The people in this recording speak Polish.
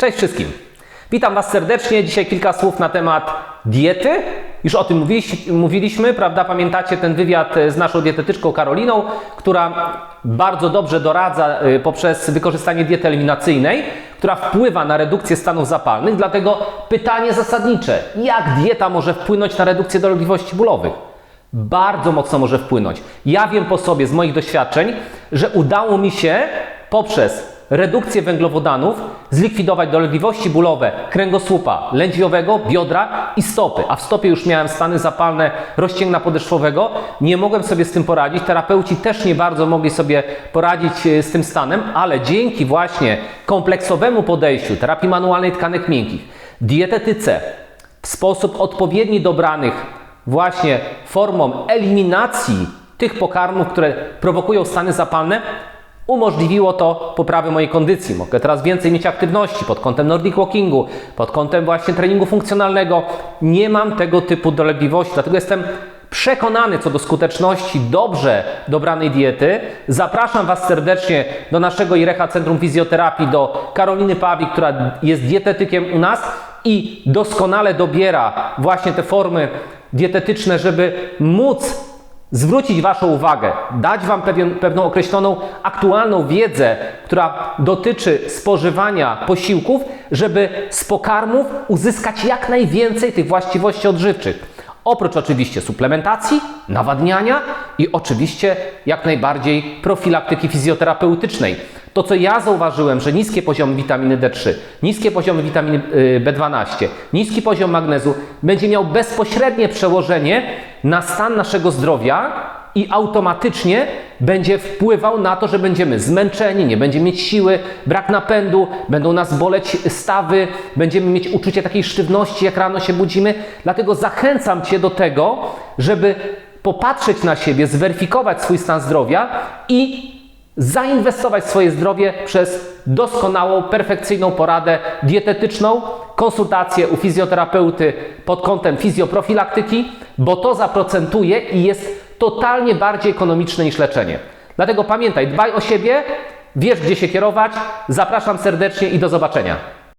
Cześć wszystkim. Witam Was serdecznie. Dzisiaj kilka słów na temat diety. Już o tym mówiliś- mówiliśmy, prawda? Pamiętacie ten wywiad e, z naszą dietetyczką Karoliną, która bardzo dobrze doradza e, poprzez wykorzystanie diety eliminacyjnej, która wpływa na redukcję stanów zapalnych. Dlatego pytanie zasadnicze: jak dieta może wpłynąć na redukcję dolegliwości bólowych? bardzo mocno może wpłynąć. Ja wiem po sobie z moich doświadczeń, że udało mi się poprzez redukcję węglowodanów zlikwidować dolegliwości bólowe kręgosłupa lędźwiowego, biodra i stopy. A w stopie już miałem stany zapalne rozcięgna podeszwowego. Nie mogłem sobie z tym poradzić. Terapeuci też nie bardzo mogli sobie poradzić e, z tym stanem, ale dzięki właśnie kompleksowemu podejściu terapii manualnej tkanek miękkich, dietetyce, w sposób odpowiedni dobranych właśnie formą eliminacji tych pokarmów, które prowokują stany zapalne, umożliwiło to poprawę mojej kondycji. Mogę teraz więcej mieć aktywności pod kątem Nordic Walkingu, pod kątem właśnie treningu funkcjonalnego. Nie mam tego typu dolegliwości, dlatego jestem przekonany co do skuteczności dobrze dobranej diety. Zapraszam Was serdecznie do naszego IREHA Centrum Fizjoterapii, do Karoliny Pawik, która jest dietetykiem u nas i doskonale dobiera właśnie te formy dietetyczne, żeby móc zwrócić Waszą uwagę, dać Wam pewien, pewną określoną aktualną wiedzę, która dotyczy spożywania posiłków, żeby z pokarmów uzyskać jak najwięcej tych właściwości odżywczych. Oprócz oczywiście suplementacji, nawadniania i oczywiście jak najbardziej profilaktyki fizjoterapeutycznej. To, co ja zauważyłem, że niskie poziomy witaminy D3, niskie poziomy witaminy y, B12, niski poziom magnezu będzie miał bezpośrednie przełożenie na stan naszego zdrowia i automatycznie będzie wpływał na to, że będziemy zmęczeni, nie będziemy mieć siły, brak napędu, będą nas boleć stawy, będziemy mieć uczucie takiej sztywności, jak rano się budzimy. Dlatego zachęcam Cię do tego, żeby popatrzeć na siebie, zweryfikować swój stan zdrowia i zainwestować swoje zdrowie przez doskonałą, perfekcyjną poradę dietetyczną, konsultację u fizjoterapeuty pod kątem fizjoprofilaktyki, bo to zaprocentuje i jest totalnie bardziej ekonomiczne niż leczenie. Dlatego pamiętaj, dbaj o siebie, wiesz gdzie się kierować. Zapraszam serdecznie i do zobaczenia.